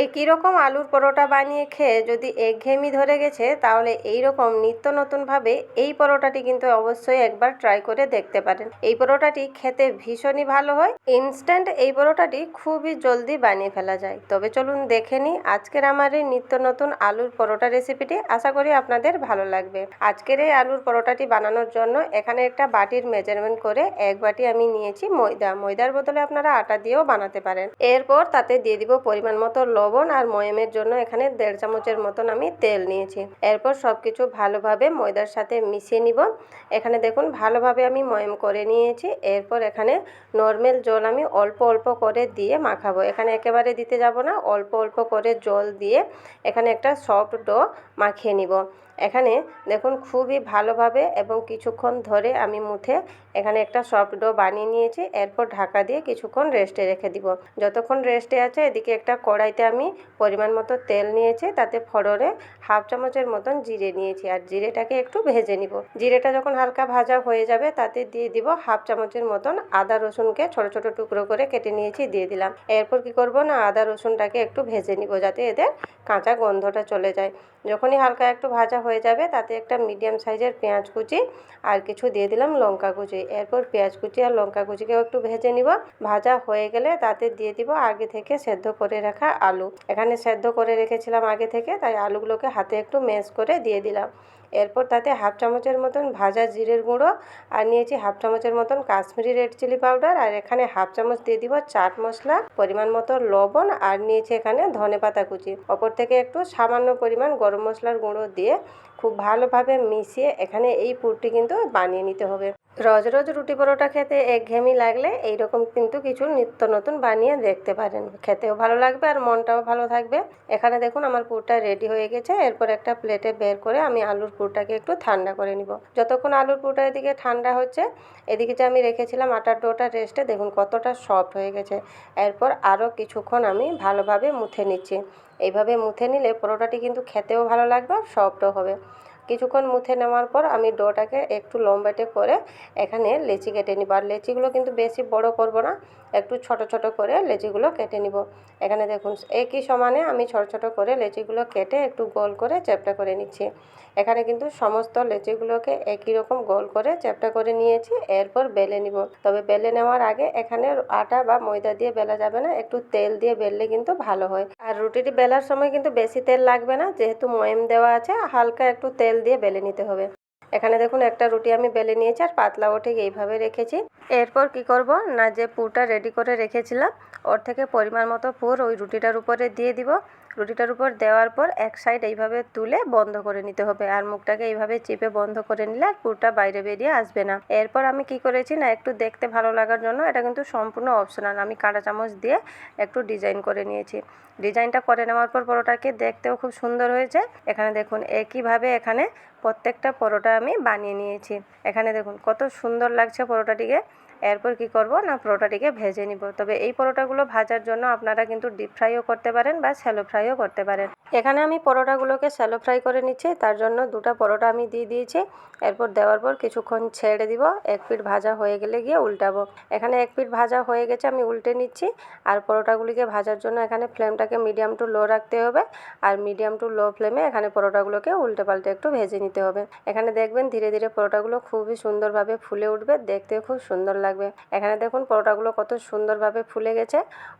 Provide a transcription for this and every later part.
একই রকম আলুর পরোটা বানিয়ে খেয়ে যদি একঘেয়েমি ধরে গেছে, তাহলে এই রকম নিত্য নতুনভাবে এই পরোটাটি কিন্তু অবশ্যই একবার ট্রাই করে দেখতে পারেন। এই পরোটাটি খেতে ভীষণই ভালো হয়। ইনস্ট্যান্ট এই পরোটাটি খুবই জলদি বানিয়ে ফেলা যায়। তবে চলুন দেখে নিই আজকের আমার এই নিত্য নতুন আলুর পরোটা রেসিপিটি। আশা করি আপনাদের ভালো লাগবে। আজকের এই আলুর পরোটাটি বানানোর জন্য এখানে একটা বাটির মেজারমেন্ট করে এক বাটি আমি নিয়েছি ময়দা। ময়দার বদলে আপনারা আটা দিয়েও বানাতে পারেন। এরপর তাতে দিয়ে দিব পরিমাণ মতো লবণ আর ময়মের জন্য এখানে দেড় চামচের মতন আমি তেল নিয়েছি। এরপর সব কিছু ভালোভাবে ময়দার সাথে মিশিয়ে নিব। এখানে দেখুন, ভালোভাবে আমি ময়ম করে নিয়েছি। এরপর এখানে নর্মেল জল আমি অল্প অল্প করে দিয়ে মাখাবো। এখানে একেবারে দিতে যাব না, অল্প অল্প করে জল দিয়ে এখানে একটা সফট ডো মাখিয়ে নিব। এখানে দেখুন খুবই ভালোভাবে এবং কিছুক্ষণ ধরে আমি মুথে এখানে একটা সফট ডো বানিয়ে নিয়েছি। এরপর ঢাকা দিয়ে কিছুক্ষণ রেস্টে রেখে দিব। যতক্ষণ রেস্টে আছে, এদিকে একটা কড়াইতে আমি পরিমাণ মতো তেল নিয়েছি, তাতে ফড়রে হাফ চামচের মতন জিরে নিয়েছি আর জিরেটাকে একটু ভেজে নিব। জিরেটা যখন হালকা ভাজা হয়ে যাবে, তাতে দিয়ে দিব হাফ চামচের মতন আদা রসুনকে ছোট ছোট টুকরো করে কেটে নিয়েছি, দিয়ে দিলাম। এরপর কি করব না, আদা রসুনটাকে একটু ভেজে নিব যাতে এদের কাঁচা গন্ধটা চলে যায়। যখনই হালকা একটু ভাজা হয়ে যাবে, তাতে একটা মিডিয়াম সাইজের পেঁয়াজ কুচি আর কিছু দিয়ে দিলাম লঙ্কা কুচি। এরপর পেঁয়াজ কুচি আর লঙ্কা কুচিকেও একটু ভেজে নিব। ভাজা হয়ে গেলে তাতে দিয়ে দিব আগে থেকে সেদ্ধ করে রাখা আলু। এখানে সেদ্ধ করে রেখেছিলাম আগে থেকে, তাই আলুগুলোকে হাতে একটু ম্যাশ করে দিয়ে দিলাম। এরপর তাতে হাফ চামচের মতন ভাজা জিরের গুঁড়ো আর নিয়েছি হাফ চামচের মতন কাশ্মীরি রেড চিলি পাউডার আর এখানে হাফ চামচ দিয়ে দিব চাট মশলা, পরিমাণ মতো লবণ আর নিয়েছি এখানে ধনে পাতা কুচি। ওপর থেকে একটু সামান্য পরিমাণ গরম মশলার গুঁড়ো দিয়ে খুব ভালোভাবে মিশিয়ে এখানে এই পুরটি কিন্তু বানিয়ে নিতে হবে। রোজ রোজ রুটি পরোটা খেতে একঘেয়েমি লাগলে এইরকম কিন্তু কিছু নিত্য নতুন বানিয়ে দেখতে পারেন। খেতেও ভালো লাগবে আর মনটাও ভালো থাকবে। এখানে দেখুন আমার পুরটা রেডি হয়ে গেছে। এরপর একটা প্লেটে বের করে আমি আলুর পুরটাকে একটু ঠান্ডা করে নিব। যতক্ষণ আলুর পুরটা এদিকে ঠান্ডা হচ্ছে, এদিকে যে আমি রেখেছিলাম আটার ডোটা রেস্টে দেখুন কতটা সফট হয়ে গেছে। এরপর আরও কিছুক্ষণ আমি ভালোভাবে মুথে নিচ্ছি। এইভাবে মুথে নিলে পরোটাটি কিন্তু খেতেও ভালো লাগবে আর সফটও হবে। কিছুক্ষণ মুথে নেওয়ার পর আমি ডোটাকে একটু লম্বাটে করে এখানে লেচি কেটে নিব। আর লেচিগুলো কিন্তু বেশি বড় করব না, একটু ছোট ছোট করে লেচিগুলো কেটে নিব। এখানে দেখুন, একই সমানে আমি ছোট ছোট করে লেচিগুলো কেটে একটু গোল করে চ্যাপটা করে নিচ্ছি। এখানে কিন্তু সমস্ত লেচিগুলোকে একই রকম গোল করে চ্যাপটা করে নিয়েছি, এরপর বেলে নিব। তবে বেলে নেওয়ার আগে এখানে আটা বা ময়দা দিয়ে বেলা যাবে না, একটু তেল দিয়ে বেললে কিন্তু ভালো হয়। আর রুটিটি বেলার সময় কিন্তু বেশি তেল লাগবে না, যেহেতু ময়েম দেওয়া আছে, হালকা একটু তেল দিয়ে বেলে নিতে হবে। এখানে দেখুন একটা রুটি আমি বেলে নিয়েছি আর পাতলাও ঠিক এইভাবে রেখেছি। এরপর কি করব? না, যে পুরটা রেডি করে রেখেছিলাম, ওর থেকে পরিমাণ মতো পুর ওই রুটিটার উপরে দিয়ে দিব। রুটিটার উপর দেওয়ার পর এক সাইড এইভাবে তুলে বন্ধ করে নিতে হবে আর মুখটাকে এইভাবে চেপে বন্ধ করে নিলে আর পুরটা বাইরে বেরিয়ে আসবে না। এরপর আমি কি করেছি না, একটু দেখতে ভালো লাগার জন্য এটা কিন্তু সম্পূর্ণ অপশনাল আমি কাঁটা চামচ দিয়ে একটু ডিজাইন করে নিয়েছি। ডিজাইনটা করে নেওয়ার পর পরোটাকে দেখতেও খুব সুন্দর হয়েছে। এখানে দেখুন, একইভাবে এখানে প্রত্যেকটা পরোটা আমি বানিয়ে নিয়েছি। এখানে দেখুন, কত সুন্দর লাগছে পরোটাটিকে। এরপর কি করব? না, পরোটাটিকে ভেজে নিব। তবে এই পরোটাগুলো ভাজার জন্য আপনারা কিন্তু ডিপ ফ্রাইও করতে পারেন বা শ্যালো ফ্রাইও করতে পারেন। এখানে আমি পরোটাগুলোকে শ্যালো ফ্রাই করে নিচ্ছি, তার জন্য দুটা পরোটা আমি দিয়ে দিয়েছি। এরপর দেওয়ার পর কিছুক্ষণ ছেড়ে দিব, এক পিঠ ভাজা হয়ে গেলে গিয়ে উল্টাবো। এখানে এক পিঠ ভাজা হয়ে গেছে, আমি উল্টে নিচ্ছি। আর পরোটাগুলিকে ভাজার জন্য এখানে ফ্লেমটাকে মিডিয়াম টু লো রাখতে হবে। আর মিডিয়াম টু লো ফ্লেমে এখানে পরোটাগুলোকে উল্টে পাল্টে একটু ভেজে নিতে হবে। এখানে দেখবেন ধীরে ধীরে পরোটাগুলো খুবই সুন্দরভাবে ফুলে উঠবে দেখতে খুব সুন্দর লাগবে। এখানে দেখুন পরোটাগুলো কত সুন্দরভাবে ফুলে গেছে।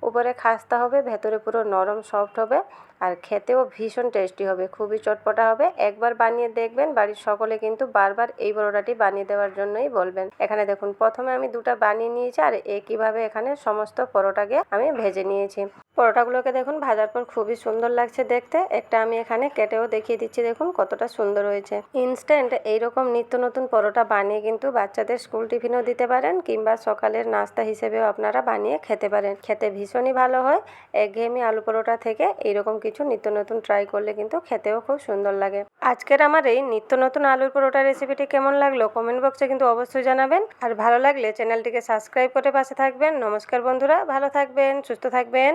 উপরে খাস্তা হবে, ভেতরে পুরো নরম সফট হবে। আর খেতেও ভীষণ টেস্টি হবে, খুবই চটপটা হবে। একবার বানিয়ে দেখবেন, বাড়ির সকলে কিন্তু বারবার এই পরোটাটি বানিয়ে দেওয়ার জন্যই বলবেন। এখানে দেখুন, প্রথমে আমি দুটা বানিয়ে নিয়েছি আর একইভাবে এখানে সমস্ত পরোটাকে আমি ভেজে নিয়েছি। পরোটাগুলোকে দেখুন, ভাজার পর খুবই সুন্দর লাগছে দেখতে। একটা আমি এখানে কেটেও দেখিয়ে দিচ্ছি, দেখুন কতটা সুন্দর হয়েছে। ইনস্ট্যান্ট এইরকম নিত্য নতুন পরোটা বানিয়ে কিন্তু বাচ্চাদের স্কুল টিফিনও দিতে পারেন কিংবা সকালের নাস্তা হিসেবেও আপনারা বানিয়ে খেতে পারেন। খেতে ভীষণই ভালো হয়। একঘেয়েমি আলু পরোটা থেকে এইরকম কিছু নিত্য নতুন ট্রাই করলে কিন্তু খেতেও খুব সুন্দর লাগে। আজকের আমার এই নিত্য নতুন আলুর পরোটা রেসিপিটি কেমন লাগল কমেন্ট বক্সে কিন্তু অবশ্যই জানাবেন। আর ভালো লাগলে চ্যানেলটিকে সাবস্ক্রাইব করে পাশে থাকবেন। নমস্কার বন্ধুরা, ভালো থাকবেন, সুস্থ থাকবেন।